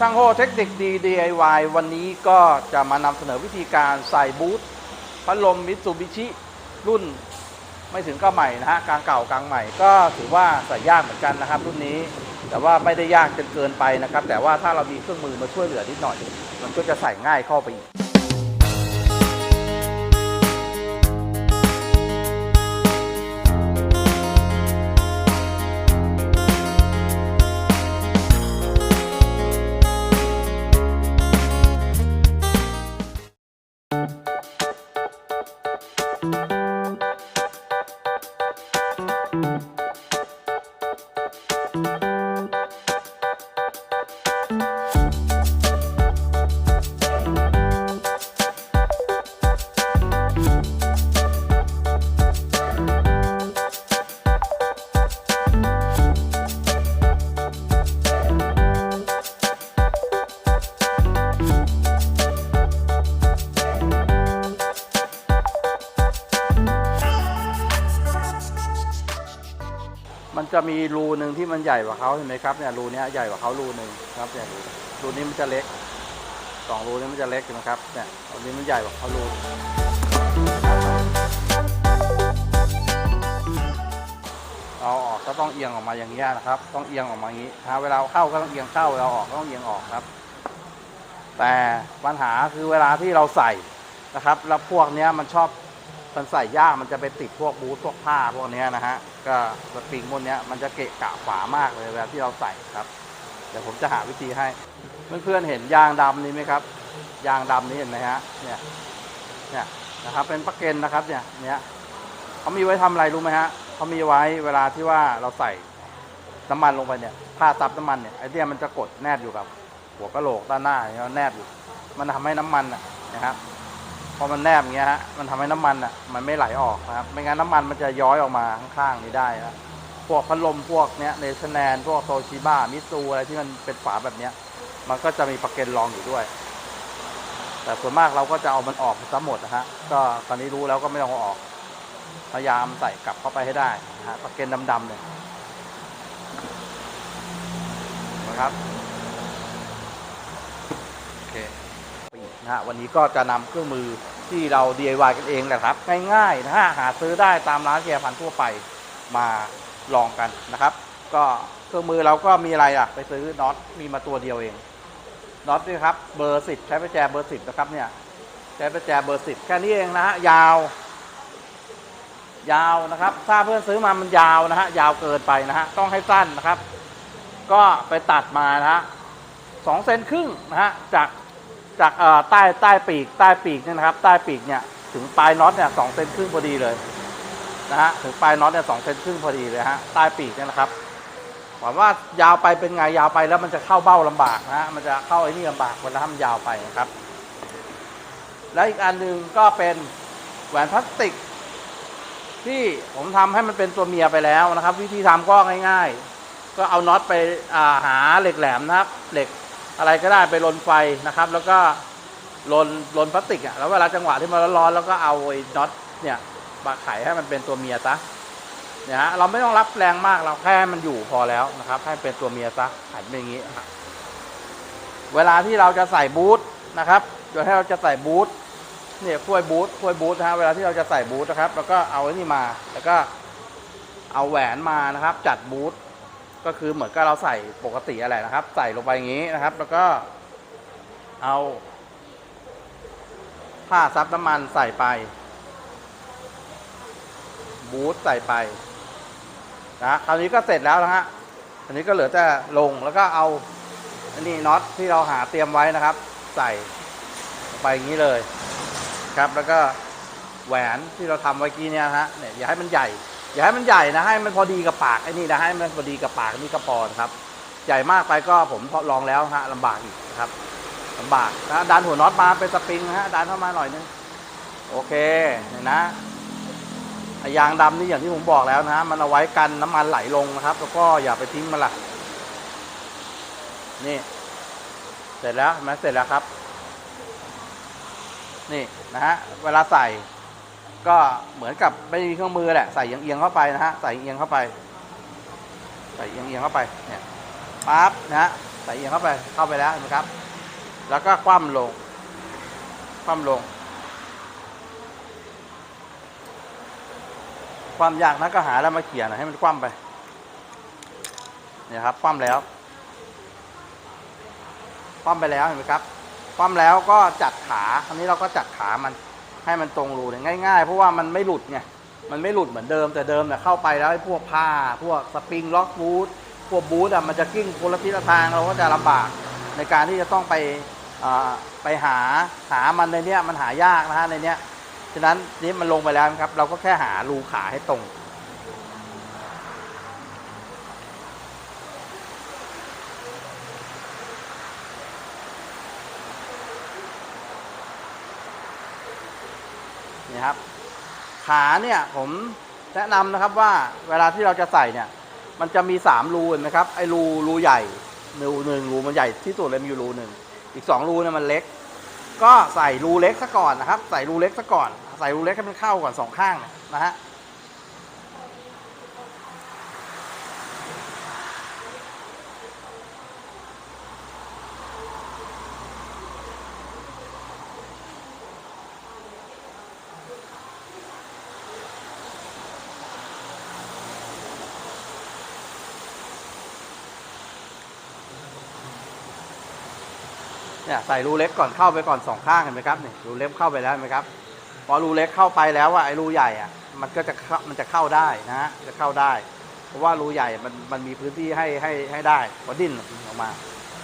ช่างโฮเทคนิคดี DIY วันนี้ก็จะมานำเสนอวิธีการใส่บูทพัดลมมิตซูบิชิรุ่นไม่ถึงก็ใหม่นะฮะกลางเก่ากลางใหม่ก็ถือว่าใส่ยากเหมือนกันนะครับ รุ่นนี้แต่ว่าไม่ได้ยากจนเกินไปนะครับ แต่ว่าถ้าเรามีเครื่องมือมาช่วยเหลือนิดหน่อย มันก็จะใส่ง่ายเข้าไปอีก จะมีรูหนึ่งที่มันใหญ่กว่าเขาเห็นไหมครับเนี่ยรูเนี้ยใหญ่กว่าเขารูหนึ่งครับเนี่ยรูรูนี้มันจะเล็กสองรูนี้มันจะเล็กใช่ไหมครับเนี่ยรูนี้มันใหญ่กว่าเขารูเอาออกก็ต้องเอียงออกมาอย่างนี้นะครับ ต้องเอียงออกมาอย่างนี้นะเวลาเข้าก็ต้องเอียงเข้าเวลาออกก็ต้องเอียงออกครับ แต่ปัญหาคือเวลาที่เราใส่นะครับ แล้วพวกเนี้ยมันชอบ มันใส่ยากมันจะไปติดพวกบูทพวกผ้าพวกเนี้ยนะฮะ ก็สปริงพวกเนี้ยมันจะเกะกะฝามากเลยเวลาที่เราใส่ครับเดี๋ยวผมจะหาวิธีให้ เพื่อนๆเห็นยางดำนี้ไหมครับ ยางดำนี้เห็นไหมฮะเนี่ยเนี่ยนะครับเป็นปลั๊กเกนนะครับเนี่ยเนี่ยเขามีไว้ทำอะไรรู้ไหมฮะเขามีไว้เวลาที่ว่าเราใส่น้ำมันลงไปเนี่ยผ้าซับน้ำมันเนี่ยไอเนี่ยมันจะกดแนบอยู่กับ หัวกะโหลกด้านหน้าเนี่ยแนบอยู่ มันทำให้น้ำมันอะนะครับ พอมันแนบอย่างเงี้ยฮะมันทำให้น้ำมันอะมันไม่ไหลออกนะครับ ไม่งั้นน้ำมันมันจะย้อยออกมาข้างๆนี้ได้นะพวกพัดลมพวกเนี้ยเนชั่นแนนพวกโตชิบ้ามิซูอะไรที่มันเป็นฝาแบบเนี้ย มันก็จะมีประเกันรองอยู่ด้วย แต่ส่วนมากเราก็จะเอามันออกซะหมดนะฮะก็ตอนนี้รู้แล้วก็ไม่ต้องเอาออกพยายามใส่กลับเข้าไปให้ได้นะฮะประเกันดำๆเนี่ยนะครับโอเค นะฮะวันนี้ก็จะนำเครื่องมือที่เรา DIY กันเองแหละครับง่ายๆนะฮะหาซื้อได้ตามร้านแกพันธุ์ทั่วไปมาลองกันนะครับ ก็เครื่องมือเราก็มีอะไรอะไปซื้อน็อตมีมาตัวเดียวเองน็อตนี่ครับเบอร์สิบใช้ประแจเบอร์สิบนะครับเนี่ยใช้ประแจเบอร์สิบแค่นี้เองนะฮะยาว ยาวนะครับ ถ้าเพื่อนซื้อมามันยาวนะฮะยาวเกินไปนะฮะต้องให้สั้นนะครับ ก็ไปตัดมานะฮะสองเซนครึ่งนะฮะจาก จากใต้ใต้ปีก ใต้ปีกเนี่ยนะครับ ใต้ปีกเนี่ยถึงปลายน็อตเนี่ยสองเซนครึ่งพอดีเลยนะฮะถึงปลายน็อตเนี่ยสองเซนครึ่งพอดีเลยฮะใต้ปีกเนี่ยนะครับหวังว่ายาวไปเป็นไงยาวไปแล้วมันจะเข้าเบ้าลำบากนะฮะมันจะเข้าไอ้นี่ลำบากเวลาถ้ามันยาวไปนะครับ และอีกอันหนึ่งก็เป็นแหวนพลาสติก ที่ผมทำให้มันเป็นตัวเมียไปแล้วนะครับ วิธีทำก็ง่าย ๆ ก็เอาน็อตไปาหาเหล็กแหลมนะครับ เหล็ก อะไรก็ได้ไปลนไฟนะครับ แล้วก็ลนลนพลาสติกอะแล้วเวลาจังหวะที่มันร้อนๆแล้วก็เอาไอ้น็อตเนี่ยมาไขให้มันเป็นตัวเมียซะเนี่ยฮะเราไม่ต้องรับแรงมากเราแค่มันอยู่พอแล้วนะครับ ให้เป็นตัวเมียซะไขเป็นอย่างนี้เวลาที่เราจะใส่บูทนะครับเดี๋ยวให้เราจะใส่บูทเนี่ยกล้วยบูทกล้วยบูทนะฮะเวลาที่เราจะใส่บูทนะครับ แล้วก็เอาไอ้นี่มา แล้วก็เอาแหวนมานะครับ จัดบูท ก็คือเหมือนกับเราใส่ปกติอะไรนะครับ ใส่ลงไปอย่างนี้นะครับ แล้วก็เอาผ้าซับน้ำมันใส่ไป บูทใส่ไปนะคราวนี้ก็เสร็จแล้วนะฮะอันนี้ก็เหลือแต่ลงแล้วก็เอาอันนี้น็อตที่เราหาเตรียมไว้นะครับ ใส่ไปอย่างนี้เลยครับ แล้วก็แหวนที่เราทำไว้กี้เนี่ยฮะเนี่ยอย่าให้มันใหญ่ อย่าให้มันใหญ่นะให้มันพอดีกับปากไอ้นี่นะให้มันพอดีกับปากนี่ก็พอนครับ ใหญ่มากไปก็ผมลองแล้วฮะลำบากอีกนะครับลำบากนะดันหัวน็อตมาเป็นสปริงนะฮะดันเข้ามาหน่อยนึงโอเคเห็นนะยางดำนี่อย่างที่ผมบอกแล้วนะฮะมันเอาไว้กันน้ำมันไหลลงนะครับ แล้วก็อย่าไปทิ้งมันละนี่ เสร็จแล้วเห็นไหมเสร็จแล้วครับ นี่นะฮะเวลาใส่ ก็เหมือนกับไม่มีเครื่องมือแหละใส่เอียงๆเข้าไปนะฮะใส่เอียงเข้าไป ใส่เอียงๆเข้าไปเนี่ยปั๊บนะฮะใส่เอียงเข้าไปเข้าไปแล้วเห็นไหมครับ แล้วก็คว่ำลงคว่ำลง ความยากนักก็หาแล้วมาเขี่ยหนะให้มันคว่ำไปเนี่ยครับคว่ำแล้วคว่ำไปแล้วเห็นไหมครับคว่ำแล้วก็จัดขาอันนี้เราก็จัดขามัน ให้มันตรงรูเนี่ยง่าย ๆ เพราะว่ามันไม่หลุดไงมันไม่หลุดเหมือนเดิมแต่เดิมเนี่ยเข้าไปแล้วไอ้พวกผ้า พวกสปริงล็อกบูทพวกบูทอะมันจะกิ้งคนละทิศละทางเราก็จะลำบากในการที่จะต้องไปอ่าไปหาหามันในเนี้ยมันหายากนะฮะในเนี้ยฉะนั้นนี่มันลงไปแล้วครับ เราก็แค่หารูขาให้ตรง นี่ครับ ขาเนี่ยผมแนะนำนะครับว่าเวลาที่เราจะใส่เนี่ย มันจะมีสามรูนะครับไอ้รูรูใหญ่รูหนึ่งรูมันใหญ่ที่สุดเลยมีอยู่รูหนึ่งอีกสองรูเนี่ยมันเล็ก ก็ใส่รูเล็กซะก่อนนะครับ ใส่รูเล็กซะก่อน ใส่รูเล็กให้มันเข้าก่อนสองข้างนะฮะ เนี่ยใส่รูเล็กก่อนเข้าไปก่อนสองข้างเห็นไหมครับเนี่ยรูเล็กเข้าไปแล้วเห็นไหมครับพอรูเล็กเข้าไปแล้วว่าไอ้รูใหญ่อะมันก็จะมันจะเข้าได้นะฮะจะเข้าได้ เพราะว่ารูใหญ่มันมันมีพื้นที่ให้ให้ให้ได้พอดิ้นออกมา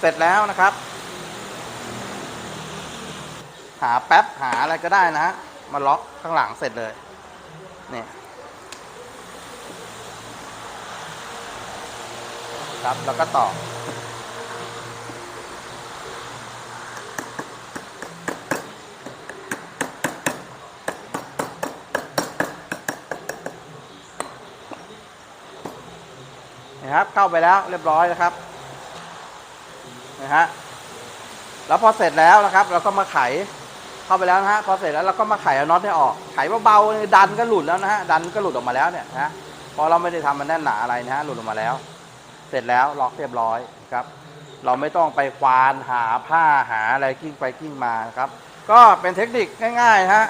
เสร็จแล้วนะครับ หาแป๊บหาอะไรก็ได้นะฮะมาล็อกข้างหลังเสร็จเลยเนี่ยครับแล้วก็ต่อ นะครับ เข้าไปแล้วเรียบร้อยนะครับนะฮะแล้วพอเสร็จแล้วนะครับ เราก็มาไขเข้าไปแล้วนะฮะพอเสร็จแล้วเราก็มาไขเอาน็อตให้ออก ไขเบาๆดันก็หลุดแล้วนะฮะดันก็หลุดออกมาแล้วเนี่ยนะพราะเราไม่ได้ทำมันแน่นหนาอะไรนะฮะหลุดออกมาแล้ว เสร็จแล้วล็อกเรียบร้อยครับ เราไม่ต้องไปควานหาผ้าหาอะไรกิ้งไปกิ้งมาครับ ก็เป็นเทคนิคง่ายๆนะฮะ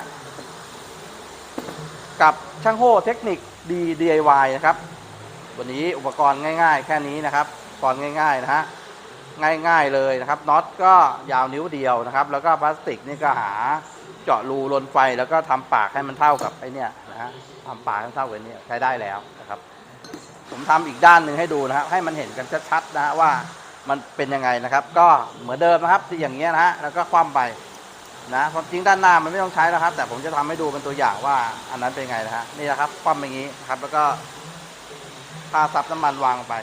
กับช่างโฮ่เทคนิคดี DIY นะครับ วันนี้อุปกรณ์ง่าย ๆ แค่นี้นะครับอุปกรณ์ง่ายๆนะฮะง่าย ๆเลยนะครับน็อตก็ยาวนิ้วเดียวนะครับ แล้วก็พลาสติกนี่ก็หาเจาะรูลนไฟแล้วก็ทำปากให้มันเท่ากับไอ้เนี่ยนะฮะทำปากให้เท่ากับไอ้เนี่ยใช้ได้แล้วนะครับ ผมทำอีกด้านหนึ่งให้ดูนะครับ ให้มันเห็นกันชัดๆนะฮะว่ามันเป็นยังไงนะครับ ก็เหมือนเดิมนะครับที่อย่างเงี้ยนะฮะแล้วก็คว่ำไปนะความจริงด้านหน้ามันไม่ต้องใช้แล้วครับ แต่ผมจะทำให้ดูเป็นตัวอย่างว่าอันนั้นเป็นไงนะฮะนี่นะครับคว่ำอย่างนี้นะครับแล้วก็ ผ้าซับน้ำมันวางไป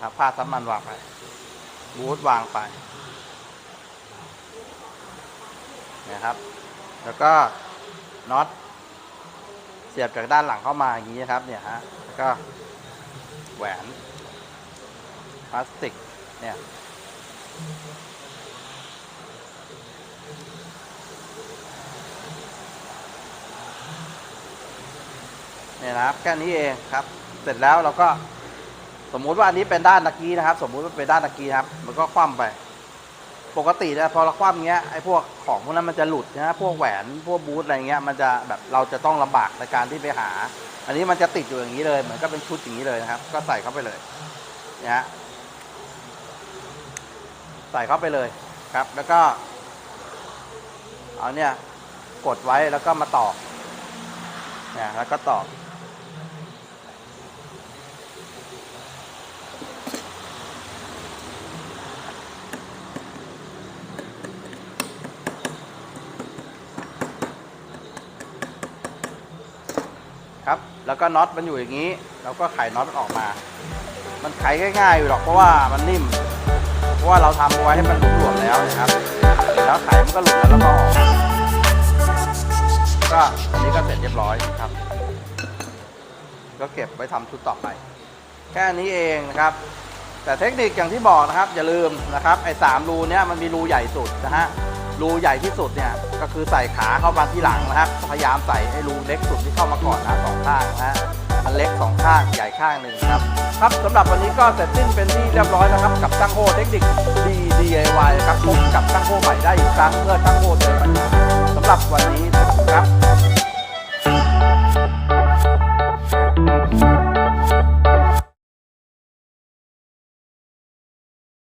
ครับผ้าซับน้ำมันวางไป บูทวางไปนะครับ แล้วก็น็อตเสียบจากด้านหลังเข้ามาอย่างนี้นะครับ เนี่ยฮะ แล้วก็แหวนพลาสติกเนี่ย เนี่ยนะครับแค่นี้เองครับ เสร็จแล้วเราก็สมมุติว่าอันนี้เป็นด้านตะกี้นะครับ สมมุติว่าเป็นด้านตะกี้ครับ มันก็คว่ำไป ปกตินะพอเราคว่ำเงี้ยไอ้พวกของพวกนั้นมันจะหลุดนะพวกแหวนพวกบูทอะไรเงี้ยมันจะแบบเราจะต้องลำบากในการที่ไปหา อันนี้มันจะติดอยู่อย่างนี้เลยเหมือนก็เป็นชุดอย่างนี้เลยนะครับ ก็ใส่เข้าไปเลยนะฮะใส่เข้าไปเลยครับ แล้วก็ เอาเนี่ยกดไว้แล้วก็มาต่อเนี่ยแล้วก็ต่อ แล้วก็น็อตมันอยู่อย่างนี้ เราก็ไขน็อตมันออกมา มันไขง่ายๆอยู่หรอกเพราะว่ามันนิ่ม เพราะว่าเราทำเอาไว้ให้มันหลวมๆแล้วนะครับ แล้วไขมันก็หลุดแล้วแล้วก็ออกก็อันนี้ก็เสร็จเรียบร้อยครับ ก็เก็บไว้ทำชุดต่อไป แค่นี้เองนะครับ แต่เทคนิคอย่างที่บอกนะครับ อย่าลืมนะครับไอ้สามรูเนี้ยมันมีรูใหญ่สุดนะฮะ รูใหญ่ที่สุดเนี่ยก็คือใส่ขาเข้ามาที่หลังนะครับ พยายามใส่ให้รูเล็กสุดที่เข้ามาก่อนนะสองข้างนะฮะมันเล็กสองข้างใหญ่ข้างหนึ่งครับครับสำหรับวันนี้ก็เสร็จสิ้นเป็นที่เรียบร้อยนะครับ กับตั้งโฮเทคนิค D DIY ครับพบกับตั้งโฮใหม่ได้อีกครั้งเมื่อตั้งโฮเจอปัญหาสำหรับวันนี้ครับ